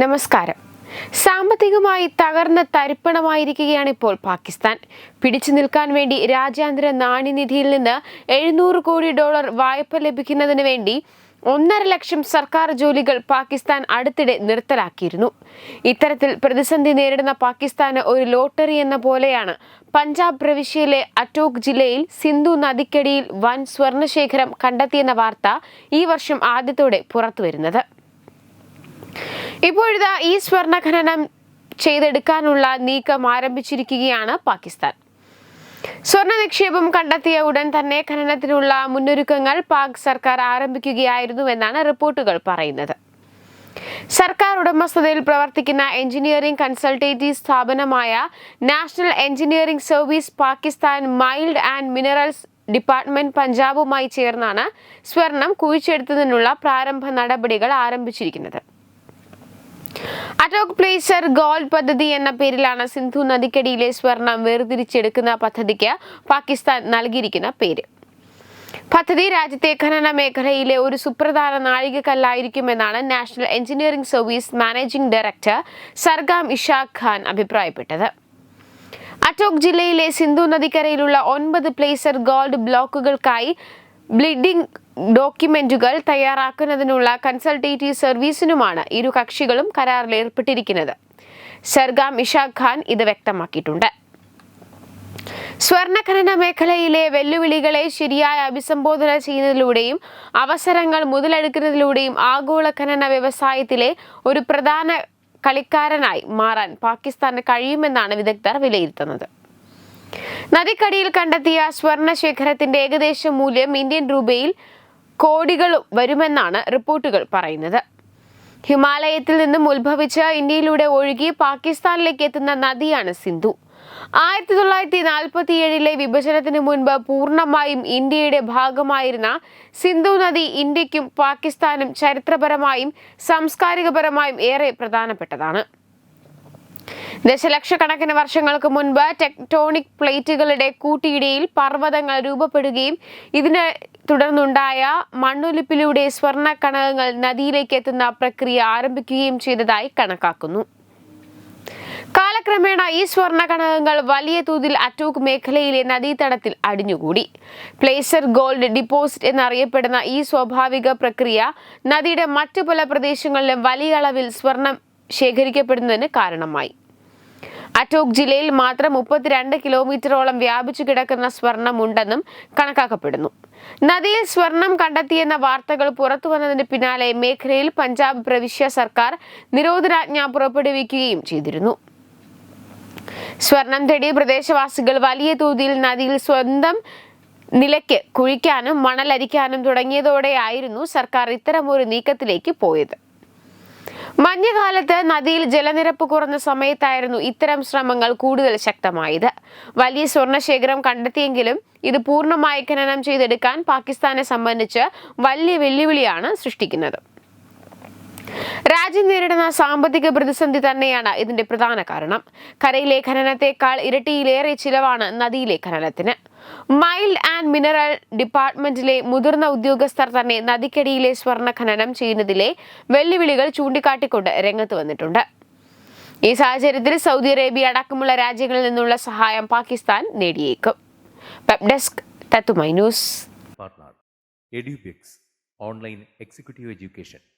നമസ്കാരം. സാമ്പത്തികമായി തകർന്ന തരിപ്പണമായിരിക്കുകയാണ് ഇപ്പോൾ പാകിസ്ഥാൻ. പിടിച്ചു നിൽക്കാൻ വേണ്ടി രാജ്യാന്തര നാണ്യനിധിയിൽ നിന്ന് എഴുന്നൂറ് കോടി ഡോളർ വായ്പ ലഭിക്കുന്നതിന് വേണ്ടി ഒന്നര ലക്ഷം സർക്കാർ ജോലികൾ പാകിസ്ഥാൻ അടുത്തിടെ നിർത്തലാക്കിയിരുന്നു. ഇത്തരത്തിൽ പ്രതിസന്ധി നേരിടുന്ന പാകിസ്ഥാന് ഒരു ലോട്ടറി എന്ന പോലെയാണ് പഞ്ചാബ് പ്രവിശ്യയിലെ അറ്റോക് ജില്ലയിൽ സിന്ധു നദിക്കടിയിൽ വൻ സ്വർണശേഖരം കണ്ടെത്തിയെന്ന വാർത്ത ഈ വർഷം ആദ്യത്തോടെ പുറത്തുവരുന്നത്. ഇപ്പോഴിതാ ഈ സ്വർണ ഖനനം ചെയ്തെടുക്കാനുള്ള നീക്കം ആരംഭിച്ചിരിക്കുകയാണ് പാകിസ്ഥാൻ. സ്വർണ നിക്ഷേപം കണ്ടെത്തിയ ഉടൻ തന്നെ ഖനനത്തിനുള്ള മുന്നൊരുക്കങ്ങൾ പാക് സർക്കാർ ആരംഭിക്കുകയായിരുന്നു എന്നാണ് റിപ്പോർട്ടുകൾ പറയുന്നത്. സർക്കാർ ഉടമസ്ഥതയിൽ പ്രവർത്തിക്കുന്ന എഞ്ചിനീയറിംഗ് കൺസൾട്ടേറ്റീവ് സ്ഥാപനമായ നാഷണൽ എഞ്ചിനീയറിംഗ് സർവീസ് പാകിസ്ഥാൻ മൈൽഡ് ആൻഡ് മിനറൽസ് ഡിപ്പാർട്ട്മെന്റ് പഞ്ചാബുമായി ചേർന്നാണ് സ്വർണം കുഴിച്ചെടുത്തതിനുള്ള പ്രാരംഭ നടപടികൾ ആരംഭിച്ചിരിക്കുന്നത്. അറ്റോക് പ്ലേസർ ഗോൾഡ് പദ്ധതി എന്ന പേരിലാണ് സിന്ധു നദിക്കടിയിലെ സ്വർണം വേർതിരിച്ചെടുക്കുന്ന പദ്ധതിക്ക് പാകിസ്ഥാൻ നൽകിയിരിക്കുന്ന പേര്. പദ്ധതി രാജ്യത്തെ ഖനന മേഖലയിലെ ഒരു സുപ്രധാന നാഴികക്കല്ലായിരിക്കുമെന്നാണ് national engineering service managing director സർഗാം Ishaq Khan അഭിപ്രായപ്പെട്ടത്. അറ്റോക് ജില്ലയിലെ സിന്ധു നദിക്കരയിലുള്ള ഒൻപത് പ്ലേസർ ഗോൾഡ് ബ്ലോക്കുകൾക്കായി ബ്ലിഡിംഗ് ഡോക്യുമെന്റുകൾ തയ്യാറാക്കുന്നതിനുള്ള കൺസൾട്ടേറ്റീവ് സർവീസിനുമാണ് ഇരു കക്ഷികളും കരാറിൽ ഏർപ്പെട്ടിരിക്കുന്നത്. സർഗാം ഇഷാഖ് ഖാൻ ഇത് വ്യക്തമാക്കിയിട്ടുണ്ട്. സ്വർണഖനന മേഖലയിലെ വെല്ലുവിളികളെ ശരിയായ അഭിസംബോധന ചെയ്യുന്നതിലൂടെയും അവസരങ്ങൾ മുതലെടുക്കുന്നതിലൂടെയും ആഗോള ഖനന വ്യവസായത്തിലെ ഒരു പ്രധാന കളിക്കാരനായി മാറാൻ പാകിസ്ഥാന് കഴിയുമെന്നാണ് വിദഗ്ധർ വിലയിരുത്തുന്നത്. നദിക്കടിയിൽ കണ്ടെത്തിയ സ്വർണ ശേഖരത്തിന്റെ ഏകദേശ മൂല്യം ഇന്ത്യൻ രൂപയിൽ കോടികൾ വരുമെന്നാണ് റിപ്പോർട്ടുകൾ പറയുന്നത്. ഹിമാലയത്തിൽ നിന്നും ഉത്ഭവിച്ച് ഇന്ത്യയിലൂടെ ഒഴുകി പാകിസ്ഥാനിലേക്ക് എത്തുന്ന നദിയാണ് സിന്ധു. ആയിരത്തി തൊള്ളായിരത്തി നാൽപ്പത്തി ഏഴിലെ വിഭജനത്തിന് മുൻപ് പൂർണമായും ഇന്ത്യയുടെ ഭാഗമായിരുന്ന സിന്ധു നദി ഇന്ത്യക്കും പാകിസ്ഥാനും ചരിത്രപരമായും സാംസ്കാരികപരമായും ഏറെ പ്രധാനപ്പെട്ടതാണ്. ദശലക്ഷക്കണക്കിന് വർഷങ്ങൾക്ക് മുൻപ് ടെക്ടോണിക് പ്ലേറ്റുകളുടെ കൂട്ടിയിടിയിൽ പർവതങ്ങൾ രൂപപ്പെടുകയും ഇതിനെ തുടർന്നുണ്ടായ മണ്ണൊലിപ്പിലൂടെ സ്വർണ കണകങ്ങൾ നദിയിലേക്ക് എത്തുന്ന പ്രക്രിയ ആരംഭിക്കുകയും ചെയ്തതായി കണക്കാക്കുന്നു. കാലക്രമേണ ഈ സ്വർണ കണകങ്ങൾ വലിയ തോതിൽ അറ്റോക്ക് മേഖലയിലെ നദീതടത്തിൽ അടിഞ്ഞുകൂടി. പ്ലേസർ ഗോൾഡ് ഡിപ്പോസിറ്റ് എന്നറിയപ്പെടുന്ന ഈ സ്വാഭാവിക പ്രക്രിയ നദിയുടെ മറ്റു പല പ്രദേശങ്ങളിലും വലിയ അളവിൽ സ്വർണം ശേഖരിക്കപ്പെടുന്നതിന് കാരണമായി. അറ്റോക് ജില്ലയിൽ മാത്രം മുപ്പത്തിരണ്ട് കിലോമീറ്ററോളം വ്യാപിച്ചു കിടക്കുന്ന സ്വർണമുണ്ടെന്നും കണക്കാക്കപ്പെടുന്നു. നദിയിൽ സ്വർണം കണ്ടെത്തിയെന്ന വാർത്തകൾ പുറത്തു വന്നതിന് പിന്നാലെ മേഖലയിൽ പഞ്ചാബ് പ്രവിശ്യ സർക്കാർ നിരോധനാജ്ഞ പുറപ്പെടുവിക്കുകയും ചെയ്തിരുന്നു. സ്വർണം തേടിയ പ്രദേശവാസികൾ വലിയ തോതിൽ നദിയിൽ സ്വന്തം നിലയ്ക്ക് കുഴിക്കാനും മണലരിക്കാനും തുടങ്ങിയതോടെയായിരുന്നു സർക്കാർ ഇത്തരമൊരു നീക്കത്തിലേക്ക് പോയത്. മഞ്ഞുകാലത്ത് നദിയിൽ ജലനിരപ്പ് കുറഞ്ഞ സമയത്തായിരുന്നു ഇത്തരം ശ്രമങ്ങൾ കൂടുതൽ ശക്തമായത്. വലിയ സ്വർണശേഖരം കണ്ടെത്തിയെങ്കിലും ഇത് പൂർണമായി ഖനനം ചെയ്തെടുക്കാൻ പാകിസ്ഥാനെ സംബന്ധിച്ച് വലിയ വെല്ലുവിളിയാണ് സൃഷ്ടിക്കുന്നത്. രാജ്യം നേരിടുന്ന സാമ്പത്തിക പ്രതിസന്ധി തന്നെയാണ് ഇതിന്റെ പ്രധാന കാരണം. കരയിലെ ഖനനത്തെക്കാൾ ഇരട്ടിയിലേറെ ചിലവാണ് നദിയിലെ ഖനനത്തിന്. മൈൽഡ് ആൻഡ് മിനറൽ ഡിപ്പാർട്ട്മെന്റിലെ മുതിർന്ന ഉദ്യോഗസ്ഥർ തന്നെ നദിക്കടിയിലെ സ്വർണ ഖനനം ചെയ്യുന്നതിലെ വെല്ലുവിളികൾ ചൂണ്ടിക്കാട്ടിക്കൊണ്ട് രംഗത്ത് വന്നിട്ടുണ്ട്. ഈ സാഹചര്യത്തിൽ സൗദി അറേബ്യ അടക്കമുള്ള രാജ്യങ്ങളിൽ നിന്നുള്ള സഹായം Pakistan നേടിയേക്കും. Web desk online executive online